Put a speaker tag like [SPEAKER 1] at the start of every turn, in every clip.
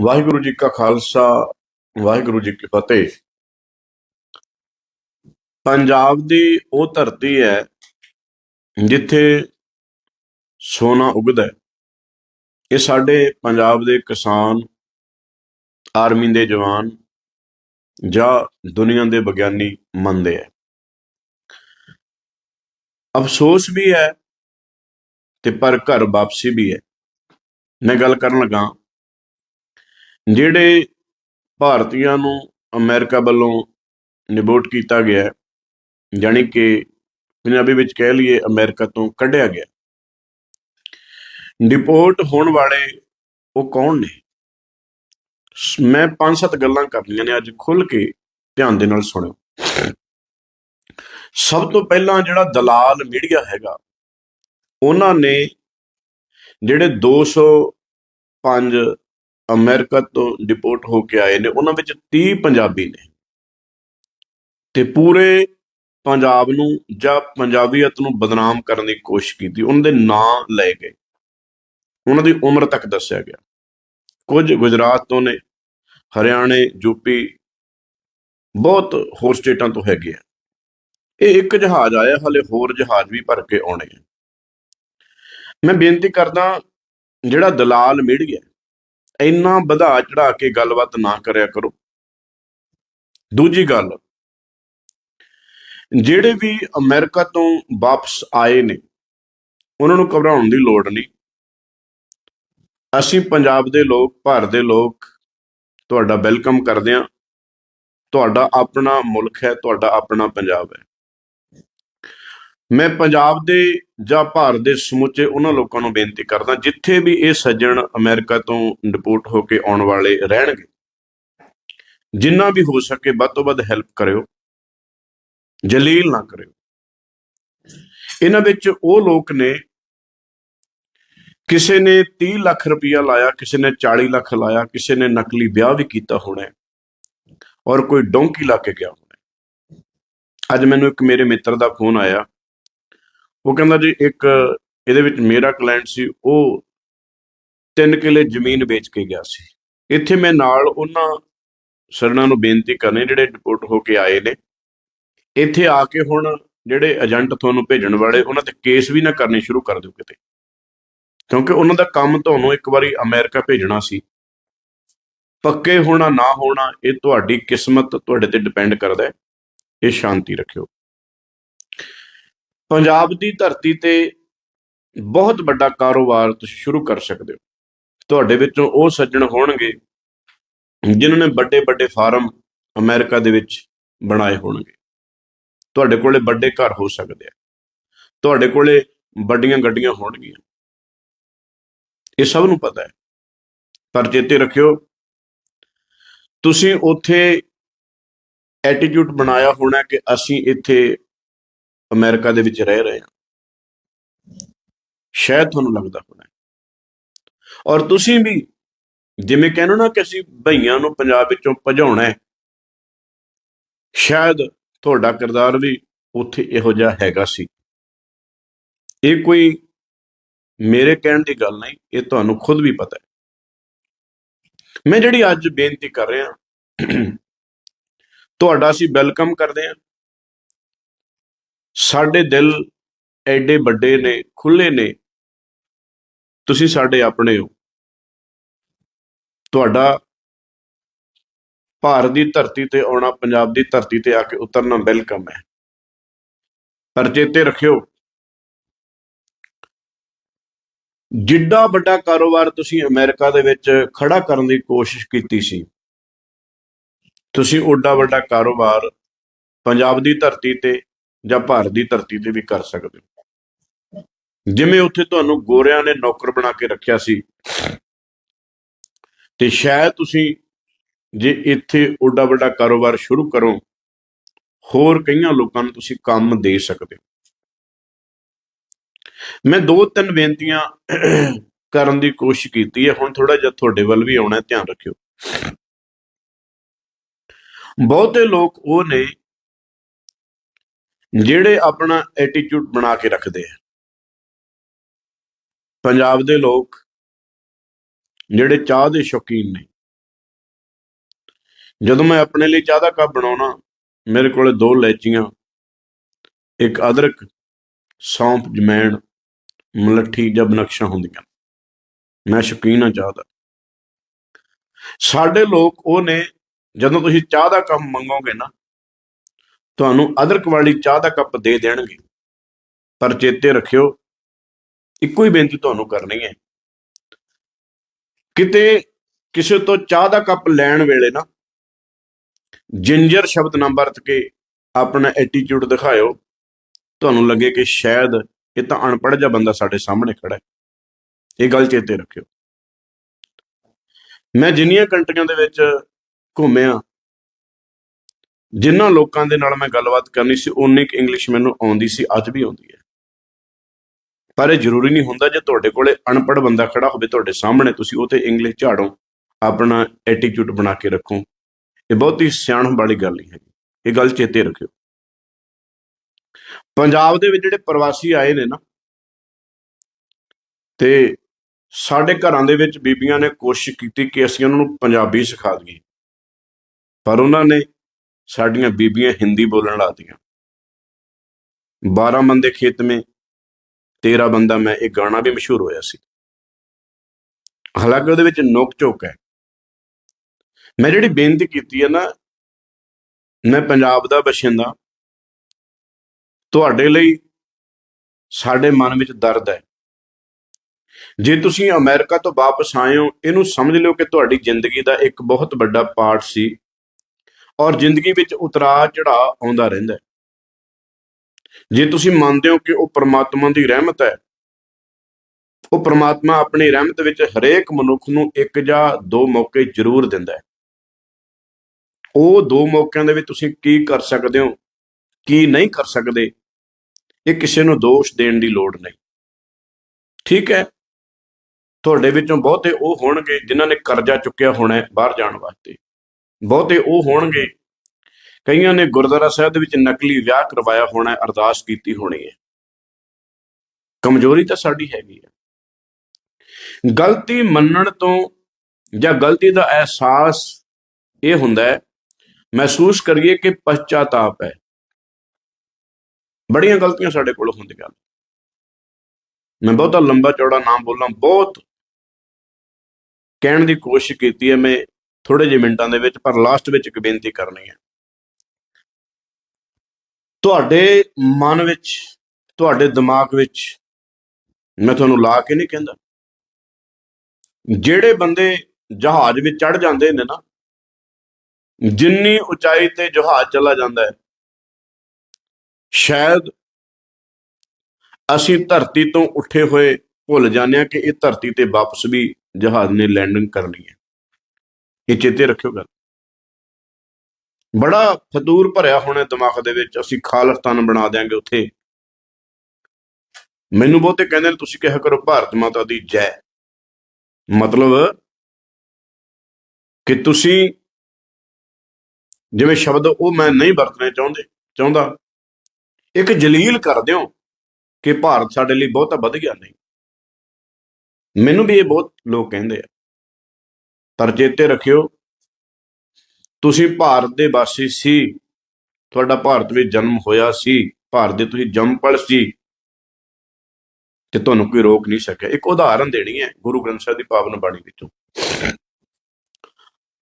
[SPEAKER 1] ਵਾਹਿਗੁਰੂ ਜੀ ਕਾ ਖਾਲਸਾ, ਵਾਹਿਗੁਰੂ ਜੀ ਕੀ ਫਤਿਹ। ਪੰਜਾਬ ਦੀ ਉਹ ਧਰਤੀ ਹੈ ਜਿੱਥੇ ਸੋਨਾ ਉਗਦਾ ਹੈ। ਇਹ ਸਾਡੇ ਪੰਜਾਬ ਦੇ ਕਿਸਾਨ, ਆਰਮੀ ਦੇ ਜਵਾਨ ਜਾਂ ਦੁਨੀਆ ਦੇ ਵਿਗਿਆਨੀ ਮੰਨਦੇ ਹੈ। ਅਫਸੋਸ ਵੀ ਹੈ ਤੇ ਪਰ ਘਰ ਵਾਪਸੀ ਵੀ ਹੈ। ਮੈਂ ਗੱਲ ਕਰਨ ਲੱਗਾ ਜਿਹੜੇ ਭਾਰਤੀਆਂ ਨੂੰ ਅਮਰੀਕਾ ਵੱਲੋਂ ਨਿਬੋਟ ਕੀਤਾ ਗਿਆ ਹੈ, ਜਾਣੀ ਕਿ ਪੰਜਾਬੀ ਵਿੱਚ ਕਹਿ ਲਈਏ ਅਮਰੀਕਾ ਤੋਂ ਕੱਢਿਆ ਗਿਆ ਡਿਪੋਰਟ ਹੋਣ ਵਾਲੇ ਉਹ ਕੌਣ ਨੇ? ਮੈਂ ਪੰਜ ਸੱਤ ਗੱਲਾਂ ਕਰਨੀਆਂ ਨੇ ਅੱਜ ਖੁੱਲ ਕੇ ਧਿਆਨ ਦੇ ਨਾਲ ਸੁਣਿਓ। ਸਭ ਤੋਂ ਪਹਿਲਾਂ ਜਿਹੜਾ ਦਲਾਲ ਮੀਡੀਆ ਹੈਗਾ ਉਹਨਾਂ ਨੇ ਜਿਹੜੇ 205 ਅਮਰੀਕਾ ਤੋਂ ਡਿਪੋਰਟ ਹੋ ਕੇ ਆਏ ਨੇ, ਉਹਨਾਂ ਵਿੱਚ 30 ਪੰਜਾਬੀ ਨੇ। ਤੇ ਪੂਰੇ ਪੰਜਾਬ ਨੂੰ ਜਾਂ ਪੰਜਾਬੀਅਤ ਨੂੰ ਬਦਨਾਮ ਕਰਨ ਦੀ ਕੋਸ਼ਿਸ਼ ਕੀਤੀ, ਉਹਨਾਂ ਦੇ ਨਾਂ ਲਏ ਗਏ। ਉਹਨਾਂ ਦੀ ਉਮਰ ਤੱਕ ਦੱਸਿਆ ਗਿਆ। ਕੁਝ ਗੁਜਰਾਤ ਤੋਂ ਨੇ, ਹਰਿਆਣੇ ਯੂਪੀ ਬਹੁਤ ਹੋਰ ਸਟੇਟਾਂ ਤੋਂ ਹੈਗੇ ਆ। ਇਹ ਇੱਕ ਜਹਾਜ਼ ਆਇਆ, ਹਲੇ ਹੋਰ ਜਹਾਜ਼ ਵੀ ਭਰ ਕੇ ਆਉਣੇ ਆ। ਮੈਂ ਬੇਨਤੀ ਕਰਦਾ, ਜਿਹੜਾ ਦਲਾਲ ਮੀਡੀਆ ਇੰਨਾ ਵਧਾ ਚੜਾ ਕੇ ਗੱਲਬਾਤ ਨਾ ਕਰਿਆ ਕਰੋ। ਦੂਜੀ ਗੱਲ, ਜਿਹੜੇ ਵੀ ਅਮਰੀਕਾ ਤੋਂ ਵਾਪਸ ਆਏ ਨੇ, ਉਹਨਾਂ ਨੂੰ ਘਬਰਾਉਣ ਦੀ ਲੋੜ ਨਹੀਂ। ਅਸੀਂ ਪੰਜਾਬ ਦੇ ਲੋਕ, ਭਾਰਤ ਦੇ ਲੋਕ, ਤੁਹਾਡਾ ਵੈਲਕਮ ਕਰਦੇ ਹਾਂ। ਤੁਹਾਡਾ ਆਪਣਾ ਮੁਲਕ ਹੈ, ਤੁਹਾਡਾ ਆਪਣਾ ਪੰਜਾਬ ਹੈ। ਮੈਂ ਪੰਜਾਬ ਦੇ ਜਾਂ ਭਾਰਤ ਦੇ ਸਮੁੱਚੇ ਉਹਨਾਂ ਲੋਕਾਂ ਨੂੰ ਬੇਨਤੀ ਕਰਦਾ, ਜਿੱਥੇ ਵੀ ਇਹ ਸੱਜਣ ਅਮਰੀਕਾ ਤੋਂ ਡਿਪੋਰਟ ਹੋ ਕੇ ਆਉਣ ਵਾਲੇ ਰਹਿਣਗੇ, ਜਿੰਨਾ ਵੀ ਹੋ ਸਕੇ ਵੱਧ ਤੋਂ ਵੱਧ ਹੈਲਪ ਕਰਿਓ, ਜਲੀਲ ਨਾ ਕਰਿਓ। ਇਹਨਾਂ ਵਿੱਚ ਉਹ ਲੋਕ ਨੇ, ਕਿਸੇ ਨੇ 30 ਲੱਖ ਰੁਪਇਆ ਲਾਇਆ, ਕਿਸੇ ਨੇ 40 ਲੱਖ ਲਾਇਆ, ਕਿਸੇ ਨੇ ਨਕਲੀ ਵਿਆਹ ਵੀ ਕੀਤਾ ਹੋਣਾ ਔਰ ਕੋਈ ਡੋਂਕੀ ਲਾ ਕੇ ਗਿਆ ਹੋਣਾ ਅੱਜ ਮੈਨੂੰ ਇੱਕ ਮੇਰੇ ਮਿੱਤਰ ਦਾ ਫੋਨ ਆਇਆ ਉਹ ਕਹਿੰਦਾ ਜੀ ਇੱਕ ਇਹਦੇ ਵਿੱਚ ਮੇਰਾ ਕਲਾਇੰਟ ਸੀ, ਉਹ ਤਿੰਨ ਕਿੱਲੇ ਜ਼ਮੀਨ ਵੇਚ ਕੇ ਗਿਆ ਸੀ। ਇੱਥੇ ਮੈਂ ਨਾਲ ਉਹਨਾਂ ਸਰਣਾ ਨੂੰ ਬੇਨਤੀ ਕਰਨੀ, ਜਿਹੜੇ ਡਿਪੋਰਟ ਹੋ ਕੇ ਆਏ ਨੇ। ਇੱਥੇ ਆ ਕੇ ਹੁਣ ਜਿਹੜੇ ਏਜੰਟ ਤੁਹਾਨੂੰ ਭੇਜਣ ਵਾਲੇ, ਉਹਨਾਂ ਤੇ ਕੇਸ ਵੀ ਨਾ ਕਰਨੇ ਸ਼ੁਰੂ ਕਰ ਦਿਓ ਕਿਤੇ। ਕਿਉਂਕਿ ਉਹਨਾਂ ਦਾ ਕੰਮ ਤੁਹਾਨੂੰ ਇੱਕ ਵਾਰੀ ਅਮਰੀਕਾ ਭੇਜਣਾ ਸੀ। ਪੱਕੇ ਹੋਣਾ, ਨਾ ਹੋਣਾ, ਇਹ ਤੁਹਾਡੀ ਕਿਸਮਤ ਤੁਹਾਡੇ ਤੇ ਡਿਪੈਂਡ ਕਰਦਾ ਹੈ। ਇਹ ਸ਼ਾਂਤੀ ਰੱਖਿਓ। ਪੰਜਾਬ ਦੀ ਧਰਤੀ ਤੇ ਬਹੁਤ ਵੱਡਾ ਕਾਰੋਬਾਰ ਤੁਸੀਂ ਸ਼ੁਰੂ ਕਰ ਸਕਦੇ ਹੋ। ਤੁਹਾਡੇ ਵਿੱਚੋਂ ਉਹ ਸੱਜਣ ਹੋਣਗੇ ਜਿਨ੍ਹਾਂ ਨੇ ਵੱਡੇ ਵੱਡੇ ਫਾਰਮ ਅਮਰੀਕਾ ਦੇ ਵਿੱਚ ਬਣਾਏ ਹੋਣਗੇ। ਤੁਹਾਡੇ ਕੋਲੇ ਵੱਡੇ ਘਰ ਹੋ ਸਕਦੇ ਆ। ਤੁਹਾਡੇ ਕੋਲੇ ਵੱਡੀਆਂ ਗੱਡੀਆਂ ਹੋਣਗੀਆਂ। ਇਹ ਸਭ ਨੂੰ ਪਤਾ ਹੈ। ਪਰ ਚੇਤੇ ਰੱਖਿਓ, ਤੁਸੀਂ ਉੱਥੇ ਐਟੀਟਿਊਡ ਬਣਾਇਆ ਹੋਣਾ ਕਿ ਅਸੀਂ ਇੱਥੇ ਅਮਰੀਕਾ ਦੇ ਵਿੱਚ ਰਹਿ ਰਹੇ ਹਾਂ। ਸ਼ਾਇਦ ਤੁਹਾਨੂੰ ਲੱਗਦਾ ਹੋਣਾ। ਔਰ ਤੁਸੀਂ ਵੀ ਜਿਵੇਂ ਕਹਿੰਦੇ ਹੋ ਨਾ ਕਿ ਅਸੀਂ ਭਈਆਂ ਨੂੰ ਪੰਜਾਬ ਵਿੱਚੋਂ ਭਜਾਉਣਾ ਹੈ, ਸ਼ਾਇਦ ਤੁਹਾਡਾ ਕਿਰਦਾਰ ਵੀ ਉੱਥੇ ਇਹੋ ਜਿਹਾ ਹੈਗਾ ਸੀ। ਇਹ ਕੋਈ ਮੇਰੇ ਕਹਿਣ ਦੀ ਗੱਲ ਨਹੀਂ, ਇਹ ਤੁਹਾਨੂੰ ਖੁਦ ਵੀ ਪਤਾ ਹੈ। ਮੈਂ ਜਿਹੜੀ ਅੱਜ ਬੇਨਤੀ ਕਰ ਰਿਹਾ, ਤੁਹਾਡਾ ਅਸੀਂ ਵੈਲਕਮ ਕਰਦੇ ਹਾਂ। ਸਾਡੇ ਦਿਲ ਐਡੇ ਵੱਡੇ ਨੇ ਖੁੱਲੇ ਨੇ। ਤੁਸੀਂ ਸਾਡੇ ਆਪਣੇ ਹੋ। ਤੁਹਾਡਾ ਭਾਰਤ ਦੀ ਧਰਤੀ ਤੇ ਆਉਣਾ, ਪੰਜਾਬ ਦੀ ਧਰਤੀ ਤੇ ਆ ਕੇ ਉਤਰਨਾ ਵੈਲਕਮ ਹੈ। ਪਰ ਚੇਤੇ ਰੱਖਿਓ, ਜਿੱਡਾ ਵੱਡਾ ਕਾਰੋਬਾਰ ਤੁਸੀਂ ਅਮਰੀਕਾ ਦੇ ਵਿੱਚ ਖੜਾ ਕਰਨ ਦੀ ਕੋਸ਼ਿਸ਼ ਕੀਤੀ ਸੀ, ਤੁਸੀਂ ਓਡਾ ਵੱਡਾ ਕਾਰੋਬਾਰ ਪੰਜਾਬ ਦੀ ਧਰਤੀ ਤੇ ਜਾਂ ਭਾਰਤ ਦੀ ਧਰਤੀ ਤੇ ਵੀ ਕਰ ਸਕਦੇ ਹੋ। ਜਿਵੇਂ ਉੱਥੇ ਤੁਹਾਨੂੰ ਗੋਰਿਆਂ ਨੇ ਨੌਕਰ ਬਣਾ ਕੇ ਰੱਖਿਆ ਸੀ, ਤੇ ਸ਼ਾਇਦ ਤੁਸੀਂ ਜੇ ਇੱਥੇ ਓਡਾ ਵੱਡਾ ਕਾਰੋਬਾਰ ਸ਼ੁਰੂ ਕਰੋ, ਹੋਰ ਕਈਆਂ ਲੋਕਾਂ ਨੂੰ ਤੁਸੀਂ ਕੰਮ ਦੇ ਸਕਦੇ ਹੋ। ਮੈਂ ਦੋ ਤਿੰਨ ਬੇਨਤੀਆਂ ਕਰਨ ਦੀ ਕੋਸ਼ਿਸ਼ ਕੀਤੀ ਹੈ, ਹੁਣ ਥੋੜਾ ਜਿਹਾ ਤੁਹਾਡੇ ਵੱਲ ਵੀ ਆਉਣਾ ਧਿਆਨ ਰੱਖਿਓ। ਬਹੁਤੇ ਲੋਕ ਉਹ ਨੇ ਜਿਹੜੇ ਆਪਣਾ ਐਟੀਟਿਊਡ ਬਣਾ ਕੇ ਰੱਖਦੇ ਆ। ਪੰਜਾਬ ਦੇ ਲੋਕ ਜਿਹੜੇ ਚਾਹ ਦੇ ਸ਼ੌਕੀਨ ਨੇ। ਜਦੋਂ ਮੈਂ ਆਪਣੇ ਲਈ ਚਾਹ ਦਾ ਕੱਪ ਬਣਾਉਣਾ, ਮੇਰੇ ਕੋਲੇ ਦੋ ਲੈਚੀਆਂ ਇੱਕ ਅਦਰਕ, ਸੌਂਫ, ਜਮੈਣ, ਮਲੱਠੀ ਜਾਂ ਬਨਕਸ਼ਾਂ ਹੁੰਦੀਆਂ। ਮੈਂ ਸ਼ੌਕੀਨ ਹਾਂ ਚਾਹ ਦਾ। ਸਾਡੇ ਲੋਕ ਉਹ ਨੇ, ਜਦੋਂ ਤੁਸੀਂ ਚਾਹ ਦਾ ਕੰਮ ਮੰਗੋਗੇ ਨਾ ਤੁਹਾਨੂੰ ਅਦਰਕ ਵਾਲੀ ਚਾਹ ਦਾ ਕੱਪ ਦੇ ਦੇਣਗੇ। ਪਰ ਚੇਤੇ ਰੱਖਿਓ, ਇੱਕੋ ਹੀ ਬੇਨਤੀ ਤੁਹਾਨੂੰ ਕਰਨੀ ਹੈ। ਕਿਤੇ ਕਿਸੇ ਤੋਂ ਚਾਹ ਦਾ ਕੱਪ ਲੈਣ ਵੇਲੇ ਨਾ, ਜਿੰਜਰ ਸ਼ਬਦ ਨਾ ਵਰਤ ਕੇ ਆਪਣਾ ਐਟੀਟਿਊਡ ਦਿਖਾਇਓ। ਤੁਹਾਨੂੰ ਲੱਗੇ ਕਿ ਸ਼ਾਇਦ ਇਹ ਤਾਂ ਅਨਪੜ੍ਹ ਜਿਹਾ ਬੰਦਾ ਸਾਡੇ ਸਾਹਮਣੇ ਖੜਾ ਹੈ। ਇਹ ਗੱਲ ਚੇਤੇ ਰੱਖਿਓ। ਮੈਂ ਜਿੰਨੀਆਂ ਕੰਟਰੀਆਂ ਦੇ ਵਿੱਚ ਘੁੰਮਿਆ ਜਿਨ੍ਹਾਂ ਲੋਕਾਂ ਦੇ ਨਾਲ ਮੈਂ ਗੱਲਬਾਤ ਕਰਨੀ ਸੀ ਉਨੀ ਕੁ ਇੰਗਲਿਸ਼ ਮੈਨੂੰ ਆਉਂਦੀ ਸੀ, ਅੱਜ ਵੀ ਆਉਂਦੀ ਹੈ। ਪਰ ਇਹ ਜ਼ਰੂਰੀ ਨਹੀਂ ਹੁੰਦਾ ਜੇ ਤੁਹਾਡੇ ਕੋਲੇ ਅਨਪੜ੍ਹ ਬੰਦਾ ਖੜਾ ਹੋਵੇ ਤੁਹਾਡੇ ਸਾਹਮਣੇ, ਤੁਸੀਂ ਉਹ ਤੇ ਇੰਗਲਿਸ਼ ਝਾੜੋ, ਆਪਣਾ ਐਟੀਟਿਊਡ ਬਣਾ ਕੇ ਰੱਖੋ। ਇਹ ਬਹੁਤ ਹੀ ਸਿਆਣਪ ਵਾਲੀ ਗੱਲ ਨਹੀਂ ਹੈਗੀ। ਇਹ ਗੱਲ ਚੇਤੇ ਰੱਖਿਓ। ਪੰਜਾਬ ਦੇ ਵਿੱਚ ਜਿਹੜੇ ਪ੍ਰਵਾਸੀ ਆਏ ਨੇ ਨਾ, ਤੇ ਸਾਡੇ ਘਰਾਂ ਦੇ ਵਿੱਚ ਬੀਬੀਆਂ ਨੇ ਕੋਸ਼ਿਸ਼ ਕੀਤੀ ਕਿ ਅਸੀਂ ਉਹਨਾਂ ਨੂੰ ਪੰਜਾਬੀ ਸਿਖਾ ਦਈਏ। ਪਰ ਉਹਨਾਂ ਨੇ ਸਾਡੀਆਂ ਬੀਬੀਆਂ ਹਿੰਦੀ ਬੋਲਣ ਲੱਗਦੀਆਂ। 12 ਬੰਦੇ ਖੇਤ ਮੇ 13 ਬੰਦਾ ਮੈਂ ਇਹ ਗਾਣਾ ਵੀ ਮਸ਼ਹੂਰ ਹੋਇਆ ਸੀ। ਹਾਲਾਂਕਿ ਉਹਦੇ ਵਿੱਚ ਨੋਕ ਝੋਕ ਹੈ। ਮੈਂ ਜਿਹੜੀ ਬੇਨਤੀ ਕੀਤੀ ਹੈ ਨਾ, ਮੈਂ ਪੰਜਾਬ ਦਾ ਬਸ਼ਿੰਦਾ ਤੁਹਾਡੇ ਲਈ ਸਾਡੇ ਮਨ ਵਿੱਚ ਦਰਦ ਹੈ। ਜੇ ਤੁਸੀਂ ਅਮਰੀਕਾ ਤੋਂ ਵਾਪਸ ਆਏ ਹੋ, ਇਹਨੂੰ ਸਮਝ ਲਿਓ ਕਿ ਤੁਹਾਡੀ ਜ਼ਿੰਦਗੀ ਦਾ ਇੱਕ ਬਹੁਤ ਵੱਡਾ ਪਾਰਟ ਸੀ। ਔਰ ਜ਼ਿੰਦਗੀ ਵਿੱਚ ਉਤਰਾਅ ਚੜਾਅ ਆਉਂਦਾ ਰਹਿੰਦਾ ਜੇ ਤੁਸੀਂ ਮੰਨਦੇ ਹੋ ਕਿ ਉਹ ਪਰਮਾਤਮਾ ਦੀ ਰਹਿਮਤ ਹੈ, ਉਹ ਪਰਮਾਤਮਾ ਆਪਣੀ ਰਹਿਮਤ ਵਿੱਚ ਹਰੇਕ ਮਨੁੱਖ ਨੂੰ ਇੱਕ ਜਾਂ ਦੋ ਮੌਕੇ ਜ਼ਰੂਰ ਦਿੰਦਾ ਹੈ। ਉਹ ਦੋ ਮੌਕਿਆਂ ਦੇ ਵਿੱਚ ਤੁਸੀਂ ਕੀ ਕਰ ਸਕਦੇ ਹੋ, ਕੀ ਨਹੀਂ ਕਰ ਸਕਦੇ, ਇਹ ਕਿਸੇ ਨੂੰ ਦੋਸ਼ ਦੇਣ ਦੀ ਲੋੜ ਨਹੀਂ। ਠੀਕ ਹੈ? ਤੁਹਾਡੇ ਵਿੱਚੋਂ ਬਹੁਤੇ ਉਹ ਹੋਣਗੇ ਜਿਨ੍ਹਾਂ ਨੇ ਕਰਜ਼ਾ ਚੁੱਕਿਆ ਹੋਣਾ ਬਾਹਰ ਜਾਣ ਵਾਸਤੇ। ਬਹੁਤੇ ਉਹ ਹੋਣਗੇ। ਕਈਆਂ ਨੇ ਗੁਰਦੁਆਰਾ ਸਾਹਿਬ ਦੇ ਵਿੱਚ ਨਕਲੀ ਵਿਆਹ ਕਰਵਾਇਆ ਹੋਣਾ, ਅਰਦਾਸ ਕੀਤੀ ਹੋਣੀ ਹੈ। ਕਮਜ਼ੋਰੀ ਤਾਂ ਸਾਡੀ ਹੈਗੀ ਹੈ। ਗਲਤੀ ਮੰਨਣ ਤੋਂ ਜਾਂ ਗਲਤੀ ਦਾ ਅਹਿਸਾਸ ਇਹ ਹੁੰਦਾ ਹੈ, ਮਹਿਸੂਸ ਕਰੀਏ ਕਿ ਪਛਤਾਤਾਪ ਹੈ। ਬੜੀਆਂ ਗਲਤੀਆਂ ਸਾਡੇ ਕੋਲ ਹੁੰਦੀਆਂ ਮੈਂ ਬਹੁਤਾ ਲੰਬਾ ਚੌੜਾ ਨਾਮ ਬੋਲਾਂ, ਬਹੁਤ ਕਹਿਣ ਦੀ ਕੋਸ਼ਿਸ਼ ਕੀਤੀ ਹੈ, ਮੈਂ ਥੋੜੇ ਜਿਹੇ ਮਿੰਟਾਂ ਦੇ ਵਿੱਚ, ਪਰ ਲਾਸਟ ਵਿੱਚ ਇੱਕ ਬੇਨਤੀ ਕਰਨੀ ਹੈ। ਤੁਹਾਡੇ ਮਨ ਵਿੱਚ, ਤੁਹਾਡੇ ਦਿਮਾਗ ਵਿੱਚ ਮੈਂ ਤੁਹਾਨੂੰ ਲਾ ਕੇ ਨਹੀਂ ਕਹਿੰਦਾ। ਜਿਹੜੇ ਬੰਦੇ ਜਹਾਜ਼ ਵਿੱਚ ਚੜ ਜਾਂਦੇ ਨੇ ਨਾ, ਜਿੰਨੀ ਉਚਾਈ ਤੇ ਜਹਾਜ਼ ਚਲਾ ਜਾਂਦਾ ਹੈ, ਸ਼ਾਇਦ ਅਸੀਂ ਧਰਤੀ ਤੋਂ ਉੱਠੇ ਹੋਏ ਭੁੱਲ ਜਾਂਦੇ ਹਾਂ ਕਿ ਇਹ ਧਰਤੀ ਤੇ ਵਾਪਸ ਵੀ ਜਹਾਜ਼ ਨੇ ਲੈਂਡਿੰਗ ਕਰਨੀ ਹੈ। ਇਹ ਚੇਤੇ ਰੱਖਿਓ ਗੱਲ। ਬੜਾ ਫਤੂਰ ਭਰਿਆ ਹੋਣਾ ਦਿਮਾਗ ਦੇ ਵਿੱਚ, ਅਸੀਂ ਖਾਲਸਤਾਨ ਬਣਾ ਦਿਆਂਗੇ ਉੱਥੇ। ਮੈਨੂੰ ਬਹੁਤੇ ਕਹਿੰਦੇ ਨੇ, ਤੁਸੀਂ ਕਿਹਾ ਕਰੋ ਭਾਰਤ ਮਾਤਾ ਦੀ ਜੈ। ਮਤਲਬ ਕਿ ਤੁਸੀਂ ਜਿਵੇਂ ਸ਼ਬਦ ਉਹ ਮੈਂ ਨਹੀਂ ਵਰਤਣੇ ਚਾਹੁੰਦੇ, ਚਾਹੁੰਦਾ, ਇੱਕ ਜਲੀਲ ਕਰ ਦਿਓ ਕਿ ਭਾਰਤ ਸਾਡੇ ਲਈ ਬਹੁਤਾ ਵਧੀਆ ਨਹੀਂ। ਮੈਨੂੰ ਵੀ ਇਹ ਬਹੁਤ ਲੋਕ ਕਹਿੰਦੇ ਆ। ਪਰ ਚੇਤੇ ਰੱਖਿਓ। ਤੁਸੀਂ ਭਾਰਤ ਦੇ ਵਾਸੀ ਸੀ। ਤੁਹਾਡਾ ਭਾਰਤ ਵਿੱਚ ਜਨਮ ਹੋਇਆ ਸੀ। ਭਾਰਤ ਦੇ ਤੁਸੀਂ ਜੰਮ ਪਲ ਸੀ। ਤੇ ਤੁਹਾਨੂੰ ਕੋਈ ਰੋਕ ਨਹੀਂ ਸਕਿਆ। ਇੱਕ ਉਦਾਹਰਨ ਦੇਣੀ ਹੈ ਗੁਰੂ ਗ੍ਰੰਥ ਸਾਹਿਬ ਦੀ ਪਾਵਨ ਬਾਣੀ ਵਿੱਚੋਂ।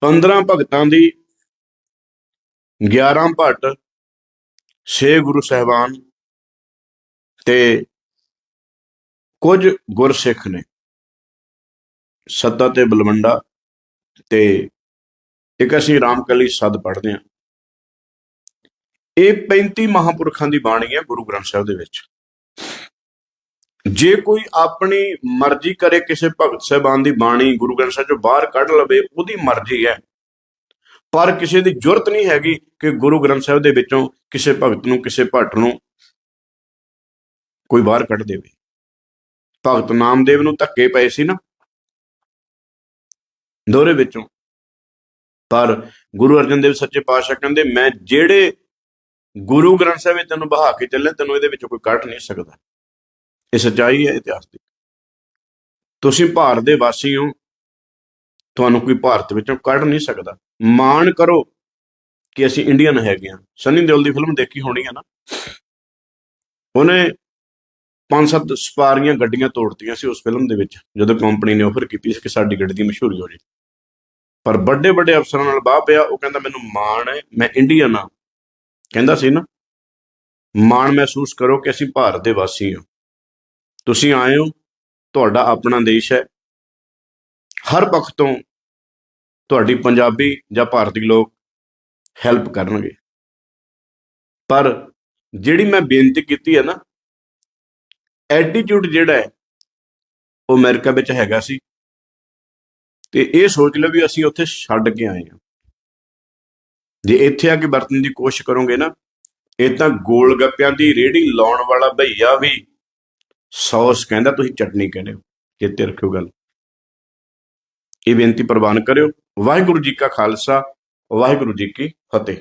[SPEAKER 1] 15 ਭਗਤਾਂ ਦੀ 11 ਭੱਟ 6 ਗੁਰੂ ਸਾਹਿਬਾਨ ਤੇ ਕੁਝ ਗੁਰਸਿੱਖ ਨੇ। ਸੱਦਾ ਤੇ ਬਲਵੰਡਾ ਤੇ ਇੱਕ ਅਸੀਂ ਰਾਮਕਲੀ ਸਦ ਪੜ੍ਹਦੇ ਹਾਂ। ਇਹ 35 ਮਹਾਪੁਰਖਾਂ ਦੀ ਬਾਣੀ ਹੈ ਗੁਰੂ ਗ੍ਰੰਥ ਸਾਹਿਬ ਦੇ ਵਿੱਚ। ਜੇ ਕੋਈ ਆਪਣੀ ਮਰਜ਼ੀ ਕਰੇ ਕਿਸੇ ਭਗਤ ਸਾਹਿਬਾਨ ਦੀ ਬਾਣੀ ਗੁਰੂ ਗ੍ਰੰਥ ਸਾਹਿਬ ਚੋਂ ਬਾਹਰ ਕੱਢ ਲਵੇ, ਉਹਦੀ ਮਰਜ਼ੀ ਹੈ। ਪਰ ਕਿਸੇ ਦੀ ਜ਼ਰੂਰਤ ਨਹੀਂ ਹੈਗੀ ਕਿ ਗੁਰੂ ਗ੍ਰੰਥ ਸਾਹਿਬ ਦੇ ਵਿੱਚੋਂ ਕਿਸੇ ਭਗਤ ਨੂੰ, ਕਿਸੇ ਭੱਟ ਨੂੰ ਕੋਈ ਬਾਹਰ ਕੱਢ ਦੇਵੇ। ਭਗਤ ਨਾਮਦੇਵ ਨੂੰ ਧੱਕੇ ਪਏ ਸੀ ਨਾ। ਦੋਰੇ ਵਿੱਚੋਂ। ਪਰ ਗੁਰੂ ਅਰਜਨ ਦੇਵ ਸੱਚੇ ਪਾਤਸ਼ਾਹ ਕਹਿੰਦੇ, ਮੈਂ ਜਿਹੜੇ ਗੁਰੂ ਗ੍ਰੰਥ ਸਾਹਿਬ ਵਿੱਚ ਤੈਨੂੰ ਬਹਾ ਕੇ ਚੱਲੇ ਤੈਨੂੰ ਇਹਦੇ ਵਿੱਚੋਂ ਕੋਈ ਕੱਢ ਨਹੀਂ ਸਕਦਾ। ਇਹ ਸੱਚਾਈ ਹੈ ਇਤਿਹਾਸ ਦੀ। ਤੁਸੀਂ ਭਾਰਤ ਦੇ ਵਾਸੀ ਹੋ, ਤੁਹਾਨੂੰ ਕੋਈ ਭਾਰਤ ਵਿੱਚੋਂ ਕੱਢ ਨਹੀਂ ਸਕਦਾ। ਮਾਣ ਕਰੋ ਕਿ ਅਸੀਂ ਇੰਡੀਅਨ ਹੈਗੇ ਆ ਸਨੀ ਦਿਓਲ ਦੀ ਫਿਲਮ ਦੇਖੀ ਹੋਣੀ ਹੈ ਨਾ? ਉਹਨੇ ਪੰਜ ਸੱਤ ਸਪਾਰੀਆਂ ਗੱਡੀਆਂ ਤੋੜਤੀਆਂ ਸੀ ਉਸ ਫਿਲਮ ਦੇ ਵਿੱਚ, ਜਦੋਂ ਕੰਪਨੀ ਨੇ ਆਫਰ ਕੀਤੀ ਸੀ ਕਿ ਸਾਡੀ ਗੱਡੀ ਦੀ ਮਸ਼ਹੂਰੀ ਹੋ ਜੇ। ਪਰ ਵੱਡੇ ਵੱਡੇ ਅਫਸਰਾਂ ਨਾਲ ਬਾਹ ਪਿਆ, ਉਹ ਕਹਿੰਦਾ, ਮੈਨੂੰ ਮਾਣ ਹੈ, ਮੈਂ ਇੰਡੀਅਨ ਆ ਕਹਿੰਦਾ ਸੀ ਨਾ, ਮਾਣ ਮਹਿਸੂਸ ਕਰੋ ਕਿ ਅਸੀਂ ਭਾਰਤ ਦੇ ਵਾਸੀ ਹਾਂ। ਤੁਸੀਂ ਆਏ ਹੋ, ਤੁਹਾਡਾ ਆਪਣਾ ਦੇਸ਼ ਹੈ। ਹਰ ਪੱਖ ਤੋਂ ਤੁਹਾਡੀ ਪੰਜਾਬੀ ਜਾਂ ਭਾਰਤੀ ਲੋਕ ਹੈਲਪ ਕਰਨਗੇ। ਪਰ ਜਿਹੜੀ ਮੈਂ ਬੇਨਤੀ ਕੀਤੀ ਹੈ ਨਾ ਐਟੀਟਿਊਡ ਜਿਹੜਾ ਹੈ, ਉਹ ਅਮਰੀਕਾ ਵਿੱਚ ਹੈਗਾ ਸੀ। ਤੇ ਇਹ ਸੋਚ ਲਓ ਵੀ ਅਸੀਂ ਉੱਥੇ ਛੱਡ ਕੇ ਆਏ ਹਾਂ। ਜੇ ਇੱਥੇ ਆ ਕੇ ਵਰਤਣ ਦੀ ਕੋਸ਼ਿਸ਼ ਕਰੋਗੇ ਨਾ, ਇਹ ਤਾਂ ਗੋਲ ਗੱਪਿਆਂ ਦੀ ਰੇੜੀ ਲਾਉਣ ਵਾਲਾ ਭਈਆ ਵੀ ਸੌਸ ਕਹਿੰਦਾ, ਤੁਸੀਂ ਚਟਨੀ ਕਹਿੰਦੇ ਹੋ, ਚੇਤੇ ਰੱਖਿਓ ਗੱਲ। ਇਹ ਬੇਨਤੀ ਪ੍ਰਵਾਨ ਕਰਿਓ। ਵਾਹਿਗੁਰੂ ਜੀ ਕਾ ਖਾਲਸਾ, ਵਾਹਿਗੁਰੂ ਜੀ ਕੀ ਫਤਿਹ।